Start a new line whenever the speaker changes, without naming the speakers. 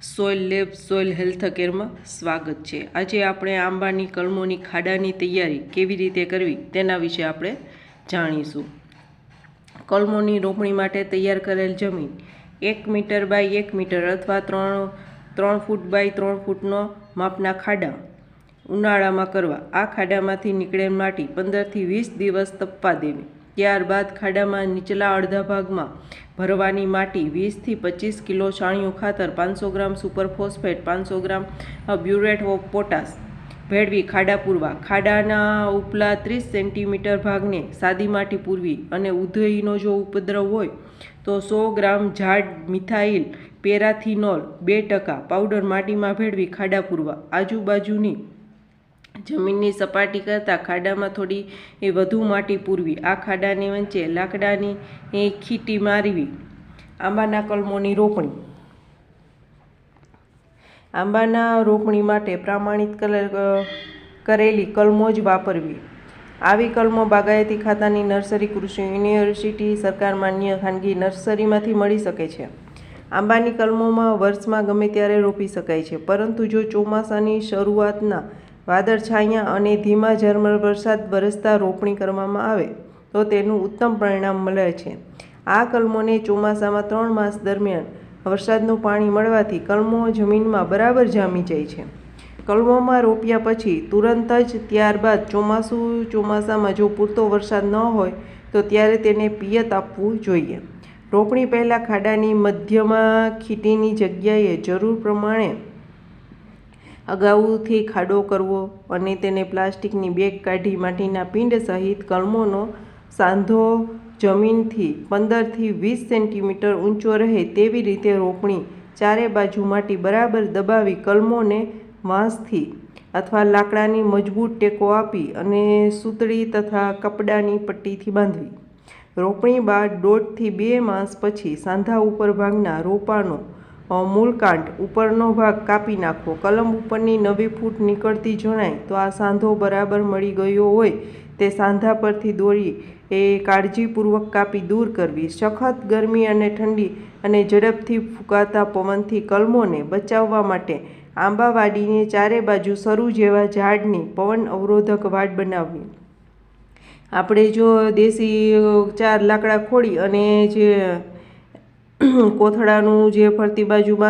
Soil lab, soil health કેરમાં સ્વાગત છે. આજે આપણે આંબાની કલમોની ખાડાની તૈયારી કેવી રીતે કરવી તેના વિશે આપણે જાણીશું. કલમોની રોપણી માટે તૈયાર કરેલ જમીન એક મીટર બાય એક મીટર અથવા ત્રણ ત્રણ ફૂટ બાય ત્રણ ફૂટનો માપના ખાડા ઉનાળામાં કરવા. આ ખાડામાંથી નીકળેલ માટી પંદરથી વીસ દિવસ તપવા દેવી. ત્યારબાદ ખાડામાં નીચલા અડધા ભાગમાં ભરવાની માટી વીસથી પચીસ કિલો છાણિયું ખાતર, પાંચસો ગ્રામ સુપર ફોસ્ફેટ, પાંચસો ગ્રામ બ્યુરેટ ઓફ પોટાશ ભેળવી ખાડા પૂરવા. ખાડાના ઉપલા ત્રીસ સેન્ટીમીટર ભાગને સાદી માટી પૂરવી અને ઉધઈનો જો ઉપદ્રવ હોય તો સો ગ્રામ ઝાડ મિથાઇલ પેરાથિનોલ બે ટકા પાવડર માટીમાં ભેળવી ખાડા પૂરવા. આજુબાજુની જમીનની સપાટી કરતાં ખાડામાં થોડી એ વધુ માટી પૂરવી. આ ખાડાની વચ્ચે લાકડાની એ ખીટી મારવી. આંબાના કલમોની રોપણી. આંબાના રોપણી માટે પ્રમાણિત કરેલ- કલમો જ વાપરવી. આવી કલમો બાગાયતી ખાતાની નર્સરી, કૃષિ યુનિવર્સિટી સરકાર માન્ય ખાનગી નર્સરીમાંથી મળી શકે છે. આંબાની કલમોમાં વર્ષમાં ગમે ત્યારે રોપી શકાય છે. પરંતુ જો ચોમાસાની શરૂઆતના વાદળછાયા અને ધીમા ઝરમર વરસાદ વરસતા રોપણી કરવામાં આવે, તો તેનું ઉત્તમ પરિણામ મળે છે. આ કલમોને ચોમાસામાં ત્રણ માસ દરમિયાન વરસાદનું પાણી મળવાથી કલમો જમીનમાં બરાબર જામી જાય છે. કલમોમાં રોપ્યા પછી તુરંત જ ત્યારબાદ ચોમાસું ચોમાસામાં જો પૂરતો વરસાદ ન હોય, તો ત્યારે તેને પિયત આપવું જોઈએ. રોપણી પહેલાં ખાડાની મધ્યમાં ખીટીની જગ્યાએ જરૂર પ્રમાણે અગાઉથી ખાડો કરવો અને તેને પ્લાસ્ટિકની બેગ કાઢી માટીના પિંડ સહિત કલમોનો સાંધો જમીનથી પંદરથી વીસ સેન્ટીમીટર ઊંચો રહે તેવી રીતે રોપણી ચારે બાજુ માટી બરાબર દબાવી કલમોને વાંસથી અથવા લાકડાની મજબૂત ટેકો આપી અને સૂતળી તથા કપડાની પટ્ટીથી બાંધવી. રોપણી બાદ દોઢથી બે માસ પછી સાંધા ઉપર ભાગના રોપાનો મૂળકાંડ ઉપરનો ભાગ કાપી નાખવો, કલમ ઉપરની નવી ફૂટ નીકળતી જણાય તો આ સાંધો બરાબર મળી ગયો હોય તે સાંધા પરથી દોરી એ કાળજીપૂર્વક કાપી દૂર કરવી. સખત ગરમી અને ઠંડી અને ઝડપથી ફૂંકાતા પવનથી કલમોને બચાવવા માટે આંબા વાડીને ચારે બાજુ સરુ જેવા ઝાડની પવન અવરોધક વાડ બનાવવી. આપણે જો દેશી ચાર લાકડા ખોડી અને જે કોથળાનું જે ફરતી બાજુમાં